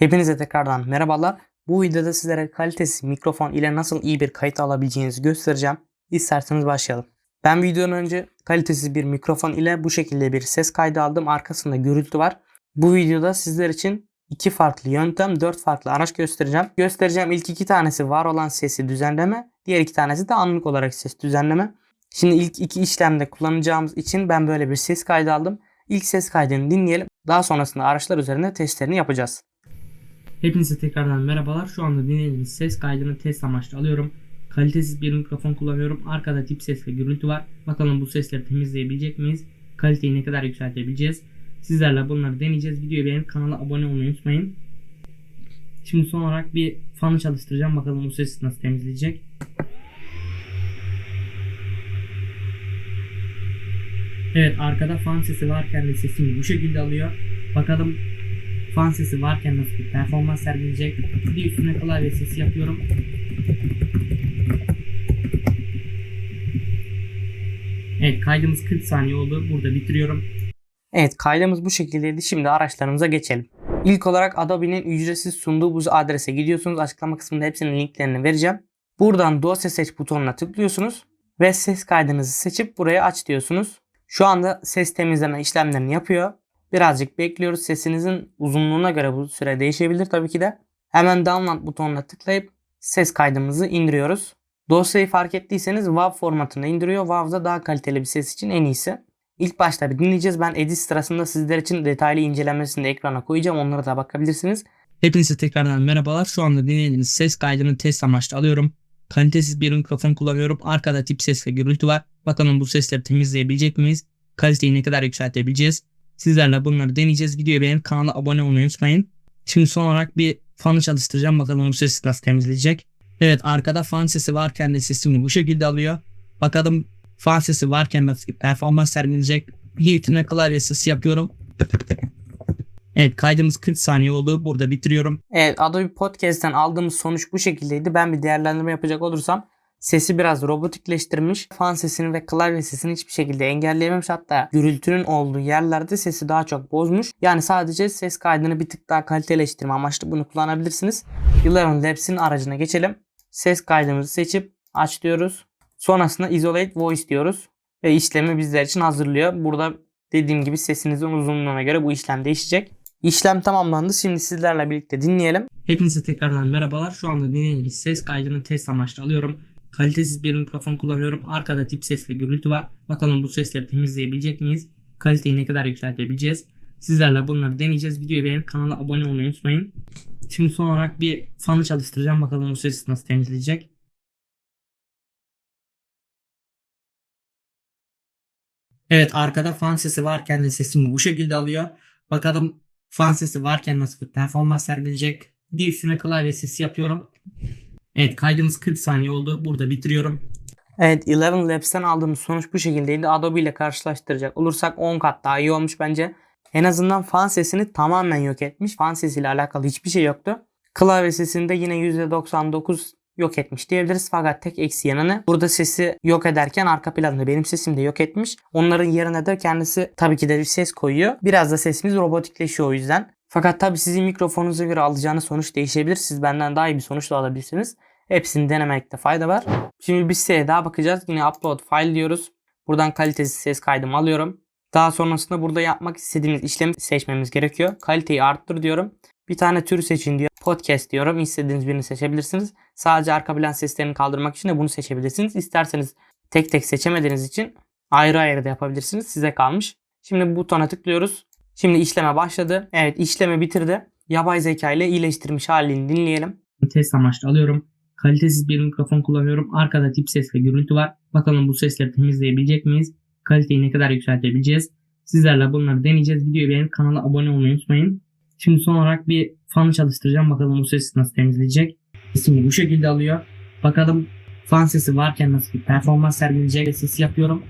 Hepinize tekrardan merhabalar. Bu videoda sizlere kalitesiz mikrofon ile nasıl iyi bir kayıt alabileceğinizi göstereceğim. İsterseniz başlayalım. Ben videodan önce kalitesiz bir mikrofon ile bu şekilde bir ses kaydı aldım. Arkasında gürültü var. Bu videoda sizler için iki farklı yöntem, dört farklı araç göstereceğim. Göstereceğim ilk iki tanesi var olan sesi düzenleme. Diğer iki tanesi de anlık olarak ses düzenleme. Şimdi ilk iki işlemde kullanacağımız için ben böyle bir ses kaydı aldım. İlk ses kaydını dinleyelim. Daha sonrasında araçlar üzerinde testlerini yapacağız. Hepinize tekrardan merhabalar. Şu anda dinlediğiniz ses kaydını test amaçlı alıyorum. Kalitesiz bir mikrofon kullanıyorum. Arkada tip ses ve gürültü var. Bakalım bu sesleri temizleyebilecek miyiz? Kaliteyi ne kadar yükseltebileceğiz? Sizlerle bunları deneyeceğiz. Videoyu beğenip kanala abone olmayı unutmayın. Şimdi son olarak bir fanı çalıştıracağım. Bakalım bu sesi nasıl temizleyecek. Evet arkada fan sesi varken de sesini bu şekilde alıyor. Bakalım fan sesi varken nasıl bir performans sergileyecek. Bir üstüne klavye sesi yapıyorum. Evet kaydımız 40 saniye oldu. Burada bitiriyorum. Evet kaydımız bu şekildeydi. Şimdi araçlarımıza geçelim. İlk olarak Adobe'nin ücretsiz sunduğu bu adrese gidiyorsunuz. Açıklama kısmında hepsinin linklerini vereceğim. Buradan dosya seç butonuna tıklıyorsunuz. Ve ses kaydınızı seçip buraya aç diyorsunuz. Şu anda ses temizleme işlemlerini yapıyor. Birazcık bekliyoruz. Sesinizin uzunluğuna göre bu süre değişebilir tabii ki de. Hemen download butonuna tıklayıp ses kaydımızı indiriyoruz. Dosyayı fark ettiyseniz WAV formatında indiriyor. WAV'da daha kaliteli bir ses için en iyisi. İlk başta bir dinleyeceğiz. Ben edit sırasında sizler için detaylı incelemesini de ekrana koyacağım. Onlara da bakabilirsiniz. Hepinize tekrardan merhabalar. Şu anda dinlediğiniz ses kaydını test amaçlı alıyorum. Kalitesiz bir mikrofon kullanıyorum. Arkada tip ses ve gürültü var. Bakalım bu sesleri temizleyebilecek miyiz? Kaliteyi ne kadar yükseltebileceğiz? Sizlerle bunları deneyeceğiz. Videoyu beğenip kanala abone olmayı unutmayın. Şimdi son olarak bir fanı çalıştıracağım. Bakalım bu sesi nasıl temizleyecek. Evet arkada fan sesi varken de sesimi bu şekilde alıyor. Bakalım fan sesi varken nasıl performans sergileyecek. Üstüne klavye sesi yapıyorum. Evet kaydımız 40 saniye oldu. Burada bitiriyorum. Evet Adobe Podcast'ten aldığımız sonuç bu şekildeydi. Ben bir değerlendirme yapacak olursam sesi biraz robotikleştirmiş. Fan sesini ve klavye sesini hiçbir şekilde engelleyememiş. Hatta gürültünün olduğu yerlerde sesi daha çok bozmuş. Yani sadece ses kaydını bir tık daha kaliteleştirme amaçlı bunu kullanabilirsiniz. Yılların Labs'in aracına geçelim. Ses kaydımızı seçip aç diyoruz. Sonrasında Isolate Voice diyoruz. Ve işlemi bizler için hazırlıyor. Burada dediğim gibi sesinizin uzunluğuna göre bu işlem değişecek. İşlem tamamlandı. Şimdi sizlerle birlikte dinleyelim. Hepinize tekrardan merhabalar. Şu anda dinlediğiniz ses kaydını test amaçlı alıyorum. Kalitesiz bir mikrofon kullanıyorum. Arkada tip ses ve gürültü var. Bakalım bu sesleri temizleyebilecek miyiz? Kaliteyi ne kadar yükseltebileceğiz? Sizlerle bunları deneyeceğiz. Videoyu beğenip kanala abone olmayı unutmayın. Şimdi son olarak bir fanı çalıştıracağım. Bakalım bu sesi nasıl temizleyecek. Evet arkada fan sesi varken de sesimi bu şekilde alıyor. Bakalım fan sesi varken nasıl bir performans sergileyecek. Bir üstüne klavye sesi yapıyorum. Evet kaydımız 40 saniye oldu. Burada bitiriyorum. Evet Eleven Labs'ten aldığımız sonuç bu şekildeydi. Adobe ile karşılaştıracak olursak 10 kat daha iyi olmuş bence. En azından fan sesini tamamen yok etmiş. Fan sesiyle alakalı hiçbir şey yoktu. Klavye sesini de yine %99 yok etmiş diyebiliriz. Fakat tek eksi yanını burada sesi yok ederken arka planda benim sesim de yok etmiş. Onların yerine de kendisi tabii ki de bir ses koyuyor. Biraz da sesimiz robotikleşiyor o yüzden. Fakat tabii sizin mikrofonunuza göre alacağınız sonuç değişebilir. Siz benden daha iyi bir sonuç da alabilirsiniz. Hepsini denemekte fayda var. Şimdi bir siteye daha bakacağız. Yine upload file diyoruz. Buradan kalitesiz ses kaydımı alıyorum. Daha sonrasında burada yapmak istediğimiz işlemi seçmemiz gerekiyor. Kaliteyi arttır diyorum. Bir tane tür seçin diyor. Podcast diyorum. İstediğiniz birini seçebilirsiniz. Sadece arka plan seslerini kaldırmak için de bunu seçebilirsiniz. İsterseniz tek tek seçemediğiniz için ayrı ayrı da yapabilirsiniz. Size kalmış. Şimdi butona tıklıyoruz. Şimdi işleme başladı. Evet işlemi bitirdi. Yapay zeka ile iyileştirmiş halini dinleyelim. Test amaçlı alıyorum. Kalitesiz bir mikrofon kullanıyorum. Arkada tip ses ve gürültü var. Bakalım bu sesleri temizleyebilecek miyiz? Kaliteyi ne kadar yükseltebileceğiz? Sizlerle bunları deneyeceğiz. Videoyu beğenip kanala abone olmayı unutmayın. Şimdi son olarak bir fanı çalıştıracağım. Bakalım bu sesi nasıl temizleyecek. Sesimi bu şekilde alıyor. Bakalım fan sesi varken nasıl bir performans sergileyecek sesi yapıyorum.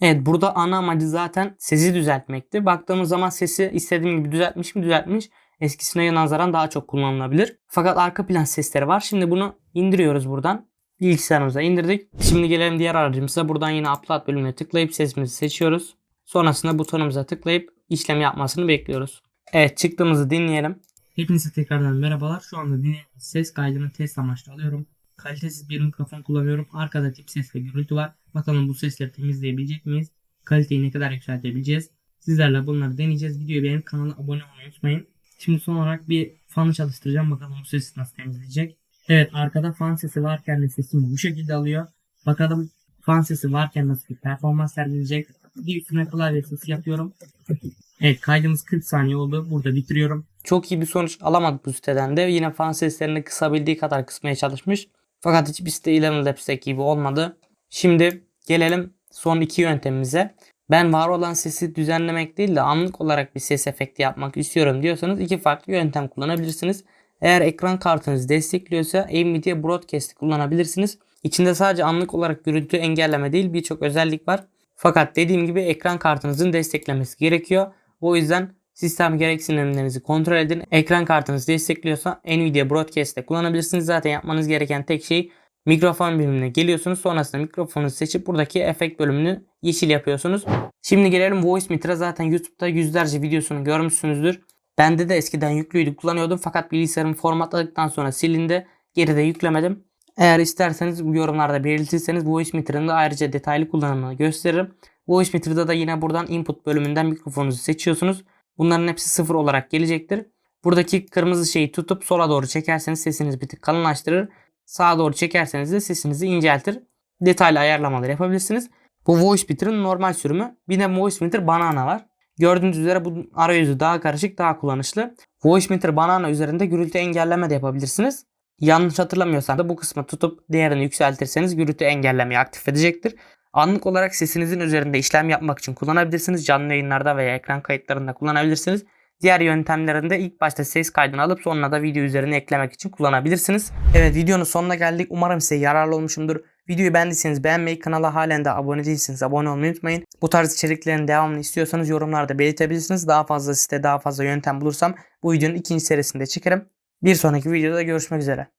Evet burada ana amacı zaten sesi düzeltmekti. Baktığımız zaman sesi istediğim gibi düzeltmiş mi düzeltmiş. Eskisine nazaran daha çok kullanılabilir. Fakat arka plan sesleri var. Şimdi bunu indiriyoruz buradan. Bilgisayarımıza indirdik. Şimdi gelelim diğer aracımıza. Buradan yine upload bölümüne tıklayıp sesimizi seçiyoruz. Sonrasında butonumuza tıklayıp işlem yapmasını bekliyoruz. Evet çıktığımızı dinleyelim. Hepinize tekrardan merhabalar. Şu anda dinlediğiniz ses kaydını test amaçlı alıyorum. Kalitesiz bir mikrofon kullanıyorum. Arkada tip ses ve gürültü var. Bakalım bu sesleri temizleyebilecek miyiz? Kaliteyi ne kadar yükseltebileceğiz? Sizlerle bunları deneyeceğiz. Videoyu beğenip kanala abone olmayı unutmayın. Şimdi son olarak bir fanı çalıştıracağım. Bakalım bu sesi nasıl temizleyecek. Evet arkada fan sesi varken de sesimi bu şekilde alıyor. Bakalım fan sesi varken nasıl bir performans sergileyecek. Bir üstüne klavye sesi yapıyorum. Evet kaydımız 40 saniye oldu. Burada bitiriyorum. Çok iyi bir sonuç alamadık bu siteden de. Yine fan seslerini kısabildiği kadar kısmaya çalışmış. Fakat hiçbir site Eleven Labs'teki gibi olmadı. Şimdi gelelim son iki yöntemimize. Ben var olan sesi düzenlemek değil de anlık olarak bir ses efekti yapmak istiyorum diyorsanız iki farklı yöntem kullanabilirsiniz. Eğer ekran kartınız destekliyorsa Nvidia Broadcast'i kullanabilirsiniz. İçinde sadece anlık olarak görüntü engelleme değil birçok özellik var. Fakat dediğim gibi ekran kartınızın desteklemesi gerekiyor. O yüzden sistem gereksinimlerinizi kontrol edin. Ekran kartınız destekliyorsa Nvidia Broadcast'te kullanabilirsiniz. Zaten yapmanız gereken tek şey mikrofon bölümüne geliyorsunuz. Sonrasında mikrofonu seçip buradaki efekt bölümünü yeşil yapıyorsunuz. Şimdi gelelim Voice Meter'a. Zaten YouTube'da yüzlerce videosunu görmüşsünüzdür. Bende de eskiden yüklüydü kullanıyordum fakat bilgisayarımı formatladıktan sonra silindi. Geri de yüklemedim. Eğer isterseniz bu yorumlarda belirtirseniz Voice Meter'ın da ayrıca detaylı kullanımını gösteririm. Voice Meter'da da yine buradan input bölümünden mikrofonunuzu seçiyorsunuz. Bunların hepsi sıfır olarak gelecektir. Buradaki kırmızı şeyi tutup sola doğru çekerseniz sesiniz bir tık kalınlaştırır. Sağa doğru çekerseniz de sesinizi inceltir. Detaylı ayarlamalar yapabilirsiniz. Bu Voice Meter'ın normal sürümü. Bir de Voice Meter Banana var. Gördüğünüz üzere bu arayüzü daha karışık, daha kullanışlı. Voice Meter Banana üzerinde gürültü engelleme de yapabilirsiniz. Yanlış hatırlamıyorsam da bu kısmı tutup değerini yükseltirseniz gürültü engellemeyi aktif edecektir. Anlık olarak sesinizin üzerinde işlem yapmak için kullanabilirsiniz. Canlı yayınlarda veya ekran kayıtlarında kullanabilirsiniz. Diğer yöntemlerinde ilk başta ses kaydını alıp sonra da video üzerine eklemek için kullanabilirsiniz. Evet videonun sonuna geldik. Umarım size yararlı olmuşumdur. Videoyu beğendiyseniz beğenmeyi, kanala halen de abone değilseniz abone olmayı unutmayın. Bu tarz içeriklerin devamını istiyorsanız yorumlarda belirtebilirsiniz. Daha fazla site, daha fazla yöntem bulursam bu videonun ikinci serisinde çekerim. Bir sonraki videoda görüşmek üzere.